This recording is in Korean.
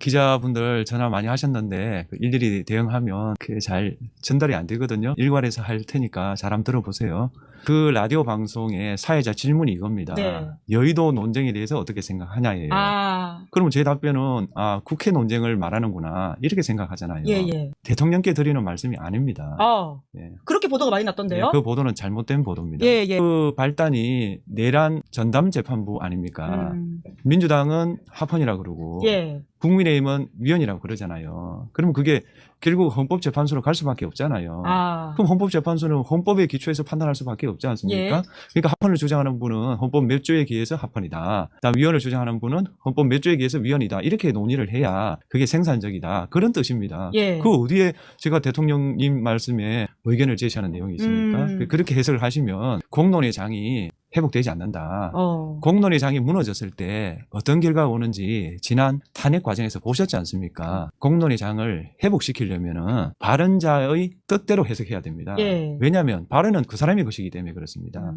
기자분들 전화 많이 하셨는데 그 일일이 대응하면 그게 잘 전달이 안 되거든요. 일괄해서 할 테니까 잘 한번 들어보세요. 그 라디오 방송의 사회자 질문이 이겁니다. 네. 여의도 논쟁에 대해서 어떻게 생각하냐예요. 아, 그러면 제 답변은 아 국회 논쟁을 말하는구나 이렇게 생각하잖아요. 예, 예. 대통령께 드리는 말씀이 아닙니다. 어, 예. 그렇게 보도가 많이 났던데요? 예, 그 보도는 잘못된 보도입니다. 예, 예. 그 발단이 내란 전담 재판부 아닙니까? 음, 민주당은 합헌이라 그러고 예. 국민의힘은 위헌이라고 그러잖아요. 그러면 그게 결국 헌법재판소로 갈 수밖에 없잖아요. 아, 그럼 헌법재판소는 헌법에 기초해서 판단할 수밖에 없지 않습니까? 예. 그러니까 합헌을 주장하는 분은 헌법 몇 조에 기해서 합헌이다. 그다음 위헌을 주장하는 분은 헌법 몇 조에 기해서 위헌이다. 이렇게 논의를 해야 그게 생산적이다. 그런 뜻입니다. 예. 그 어디에 제가 대통령님 말씀에 의견을 제시하는 내용이 있습니까? 음. 그렇게 해석을 하시면 공론의 장이 회복되지 않는다. 어, 공론의 장이 무너졌을 때 어떤 결과가 오는지 지난 탄핵 과정에서 보셨지 않습니까? 공론의 장을 회복시키려면은 발언자의 뜻대로 해석해야 됩니다. 예. 왜냐하면 발언은 그 사람의 것이기 때문에 그렇습니다.